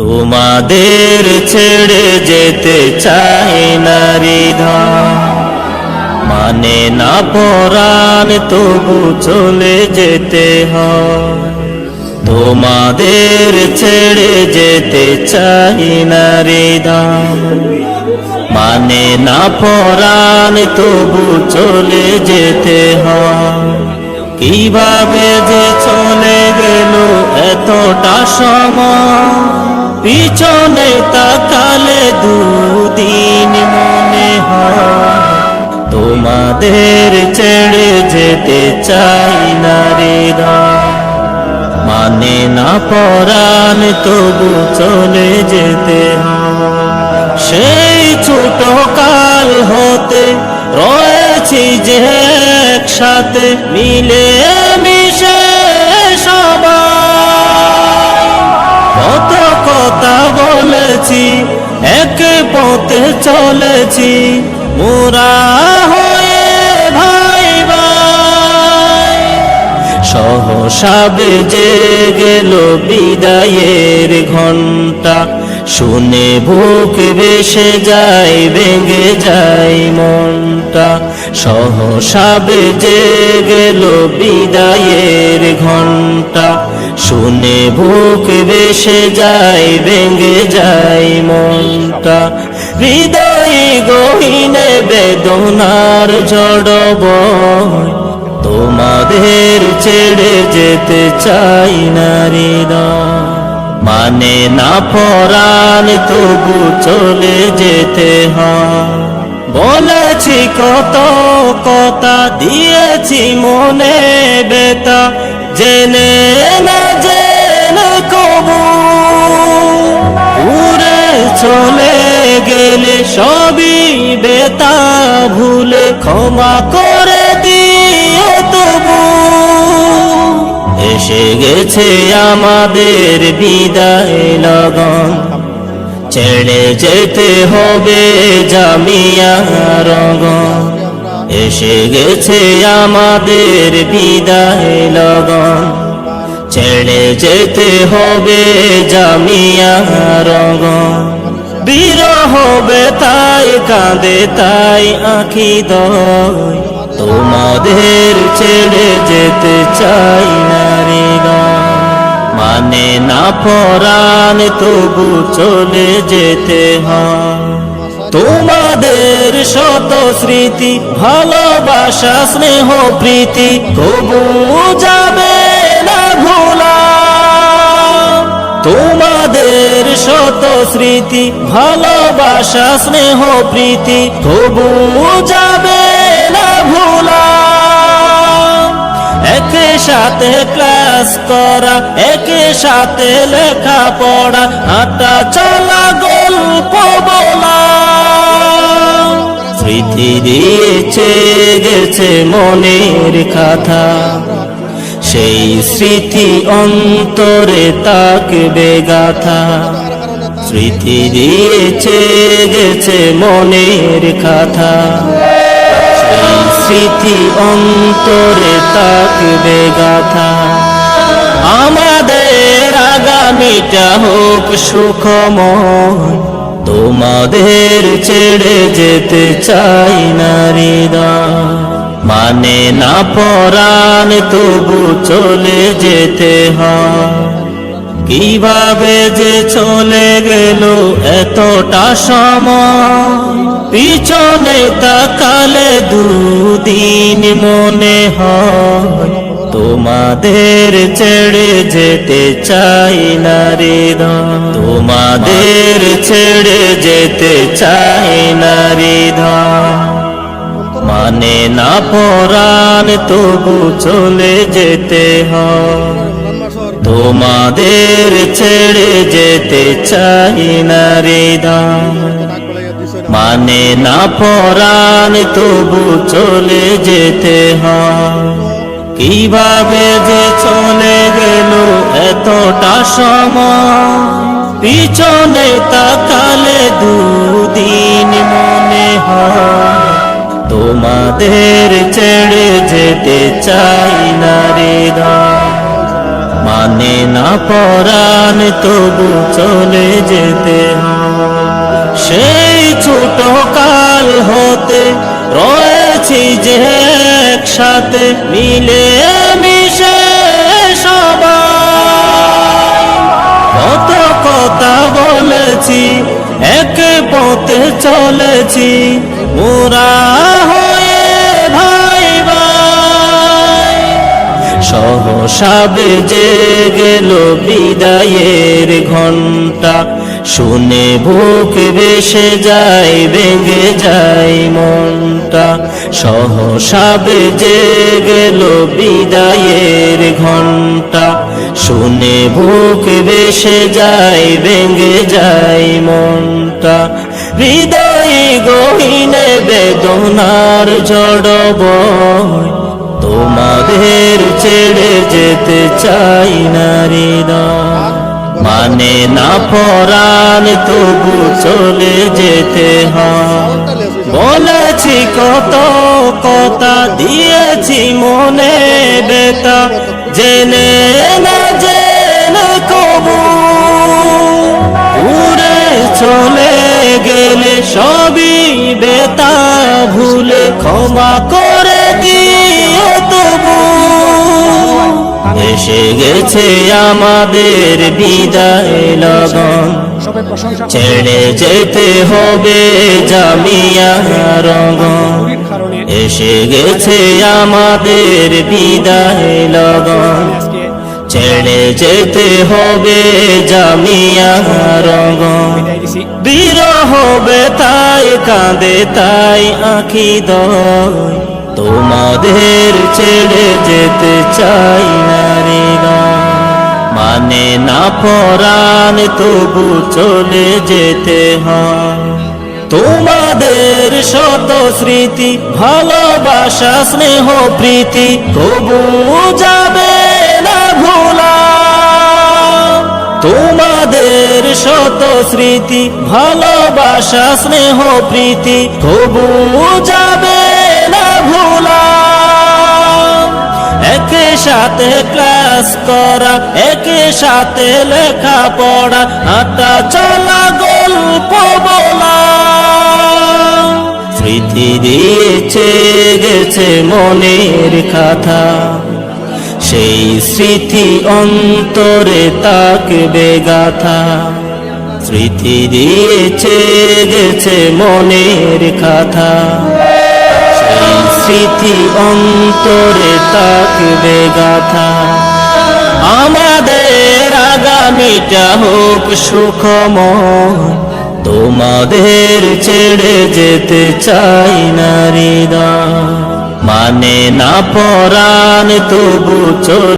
তোমাদের ছেড়ে যেতে চাই না হৃদয়। মানে না পরাণ, তবু চলে যেতে হয়। তোমাদের ছেড়ে যেতে চাই না হৃদয়। মানে না পরাণ, তবু চলে যেতে হয়। কীভাবে যে চলে গেল এতটা সময়? পিছনে তাকালে দুদিন মনে হয়, তোমাদের ছেড়ে যেতে চাই না হৃদয় মানে না পরাণ তবু চলে যেতে। সেই ছোট কাল হতে রয়েছি যে একসাথে মিলে বলেছি এক পথে চলেছি। মোরা হয়ে ভাই ভাই। সহসা বেজে গেল বিদায়ের ঘণ্টা শুনে বুক বেসে যায়, ভেঙে যায় মনটা। সহসা বেজে গেল বিদায়ের ঘণ্টা শুনে বুক বেসে যায়, ভেঙে যায় মনটা। হৃদয় গহিনে বেদনার জড়ব তোমাদের ছেড়ে যেতে চাই না হৃদয়। মানে না পরাণ, তবু চলে যেতে হয়। বলেছি কত কথা, দিয়েছি মনে বেতা জেনে না, জেনে কবু। উড়ে চলে গেলে সবই বেতা ভুলে ক্ষমা করে দিয়ে তবু। এসে গেছে আমাদের বিদায় লগন। ছেড়ে যেতে হবে জামিয়া রঙন এসে গেছে আমাদের বিদায় লগন। ছেড়ে যেতে হবে জামিয়া বিরহ হবে তাই কাঁদে তাই আঁখি দয়। তোমাদের ছেড়ে যেতে চাই না হৃদয় মানে না পরাণ তবু চলে যেতে হয়। তোমাদের শত স্মৃতি, ভালোবাসা, স্নেহ, প্রীতি কবু যাবে না ভোলা। তোমাদের শত স্মৃতি, ভালোবাসা, স্নেহ, প্রীতি, তবু যাবে না ভোলা। একে সাথে ক্লাস করা, একে সাথে লেখা পড়া হাঁটা চলা, গল্প বলা। স্মৃতি দিয়েছে, গেছে মনের কথা। সেই স্মৃতি অন্তরে তাকবে গাথা। স্মৃতি দিয়েছে, গেছে মনের কথা। সেই স্মৃতি অন্তরে তাকবে গাথা। আমাদের আগামীটা হোক সুখময়। তোমাদের ছেড়ে যেতে চাই না হৃদয়। মানে না পরাণ, তবু চলে যেতে হয়। কীভাবে যে চলে গেল এতটা সময়। পিছনে তাকালে দুদিন মনে হয়। তোমাদের ছেড়ে যেতে চাই না হৃদয় তোমাদের ছেড়ে যেতে চাই না হৃদয় মানে না পরাণ, তবু চলে যেতে হয়। তোমাদের ছেড়ে যেতে চাই না হৃদয় মানে না পরাণ, তবু চলে যেতে হয়। কীভাবে যে চলে গেল এতটা সময়? পিছনে তাকালে দুদিন মনে হয়, তোমাদের ছেড়ে যেতে চাই না হৃদয় মানে না পরাণ, তবু চলে যেতে সেই ছোট কাল হতে রয়েছি যে একসাথে মিলে মিশে সবাই কত কথা বলেছি, এক পথে চলেছি। মোরা হয়ে ভাই ভাই, সহসা বেজে গেল বিদায়ের ঘণ্টা শুনে বুক বেসে যায় বেগে যায় মনটা। সহসা বেজে গেল বিদায়ের ঘণ্টা শুনে বুক বেসে যায় বেগে যায় মনটা। হৃদয় গহিনে বেদনার জড়ব তোমাদের ছেড়ে যেতে চাই না হৃদয়। মানে না পরাণ, তবু চলে যেতে বলেছি কত কথা, দিয়েছি মনে বেতা জেনে না, জেনে কবু। উড়ে চলে গেলে সবই বেতা ভুলে ক্ষমা করে দিও এসে গেছে আমাদের বিদায় লগন। ছেড়ে যেতে হবে জামিয়া রঙন নবীর এসে গেছে আমাদের বিদায় লগন। ছেড়ে যেতে হবে জামিয়া দিছি বিরহ হবে তাই কাঁদে তাই আঁখি দয়। তোমাদের ছেড়ে যেতে চাই না। মানে না পরাণ, তবু চলে যেতে হয়। তোমাদের শত স্মৃতি, ভালোবাসা, স্নেহ, প্রীতি কবু যাবে না ভোলা। তোমাদের শত স্মৃতি, ভালোবাসা, স্নেহ, প্রীতি কবু যাবে না ভোলা। একে সাথে ক্লাস করা একে সাথে লেখা পড়া হাঁটা চলা, গল্প বলা। স্মৃতি দিয়েছে, গেছে মনের কথা। সেই স্মৃতি অন্তরে তাকবে গাথা। স্মৃতি দিয়েছে, গেছে মনের কথা। স্মৃতি অন্তরে থাকবে গাথা। আমাদের আগামীটা হোক সুখময়। তোমাদের ছেড়ে যেতে চাই না হৃদয়। মানে না পরাণ তবু চল